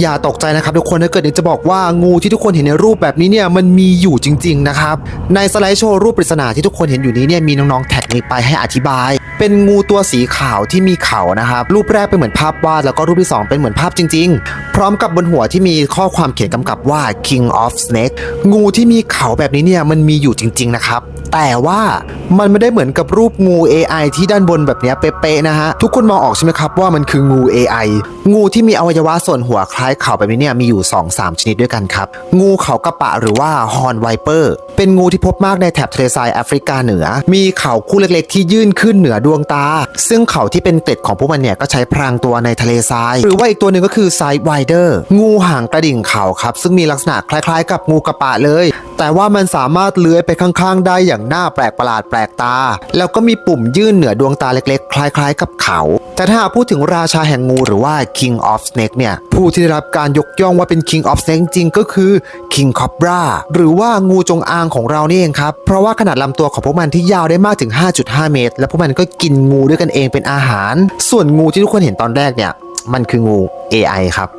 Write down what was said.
อย่าตกใจนะครับทุกคนถ้าเกิดจะบอกว่างูที่ทุกคนเห็นในรูปแบบนี้เนี่ยมันมีอยู่จริง ๆ นะครับ ในสไลด์โชว์รูปปริศนาที่ทุกคนเห็นอยู่นี้เนี่ยมีน้องๆแท็กนี้ไปให้อธิบาย เป็นงูตัวสีขาวที่มีเขานะครับรูปแรกเป็นเหมือนภาพวาดแล้วก็รูปที่สองเป็นเหมือนภาพจริง ๆ พร้อมกับบนหัวที่มีข้อความเขียนกำกับว่า King of Snake งูที่มีเขาแบบนี้เนี่ยมันมีอยู่จริง ๆ นะครับแต่ว่ามันไม่ได้เหมือนกับรูปงู AI ที่ด้านบนแบบเนี้ยเป๊ะๆนะฮะทุกคนมองออกใช่ไหมครับว่ามันคืองู AI งูที่มีอวัยวะส่วนหัวคล้ายเขาแบบนี้เนี่ยมีอยู่ 2-3 ชนิดด้วยกันครับ งูเขากระปะหรือว่าฮอนไวเปอร์ เป็นงูที่พบมากในแถบทะเลทรายแอฟริกาเหนือ มีเขาคู่เล็กๆ ที่ยื่นขึ้นเหนือดวงตา ซึ่งเขาที่เป็นเกล็ดของพวกมันเนี่ยก็ใช้พรางตัวในทะเลทราย หรือว่าอีกตัวหนึ่งก็คือไซด์ไวเดอร์ งูหางกระดิ่งเขาครับ ซึ่งมีลักษณะคล้ายๆ กับงูกระปะเลย แต่ว่ามันสามารถเลื้อยไปข้างๆ ได้อย่างน่าแปลกประหลาดแปลกตา แล้วก็มีปุ่มยื่นเหนือดวงตาเล็กๆ คล้ายๆ กับเขา แต่ถ้าพูดถึงราชาแห่งงูหรือว่า King of Snake เนี่ย ผู้ที่ได้รับการยกย่องว่าเป็น King of Snake จริงก็คือ King Cobra หรือว่างูจงอางของเรานี่เองครับ เพราะว่าขนาดลำตัวของพวกมันที่ยาวได้มากถึง 5.5 เมตร และพวกมันก็กินงูด้วยกันเองเป็นอาหาร ส่วนงูที่ทุกคนเห็นตอนแรกเนี่ย มันคืองู AI ครับ